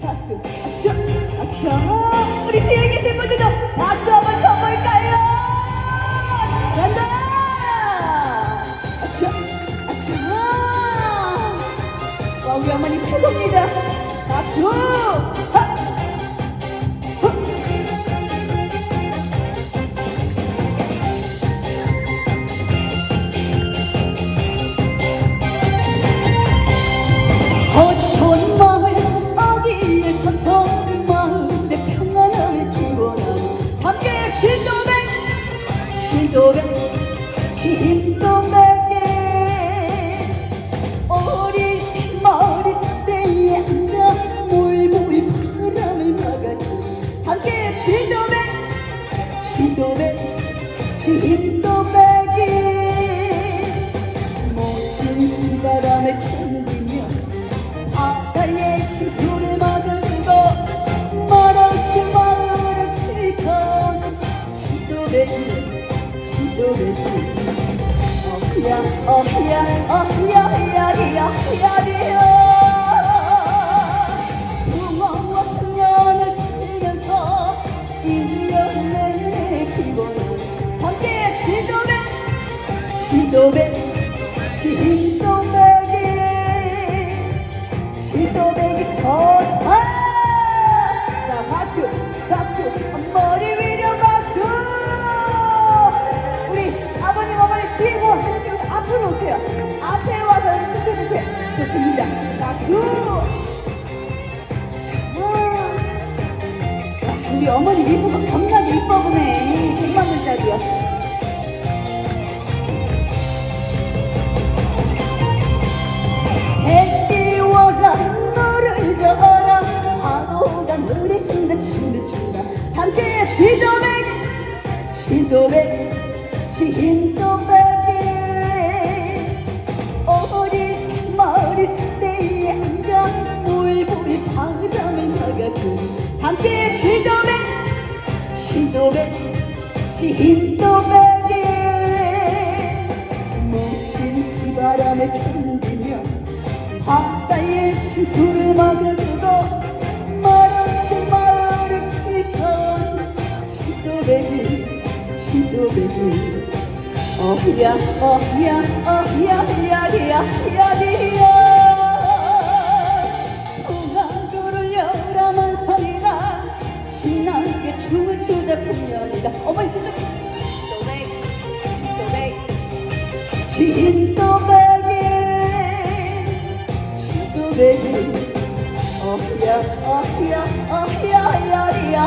박수 아차 아차 우리 뒤에 계신 분들도 박수 한번 쳐볼까요? 간다! 아차 아차 와 우리 어머니 최고입니다. 박수! 하! 진도백 진도백 진도 기본을 함께 지도배 지도배 지도배기 우리 어머니 미소가 겁나게 이뻐 보네. 100만 원짜리야 해 띄워라 너를 져라. 파도가 노래한다 춤을 춘다 함께 지도백 지도백. 진도백 진도백에 모신 비바람을 견디며 바다의 심수를 막아주고 말없이 마을을 지켜 지도배기 지도배기 어휘야 어휘야 어휘야 히야리야 히야리야. 풍악을 열라만 하리라 신나게 춤을 추자 풍년이다 진도배기 어휘야 어휘야 어휘야 야리야 야리야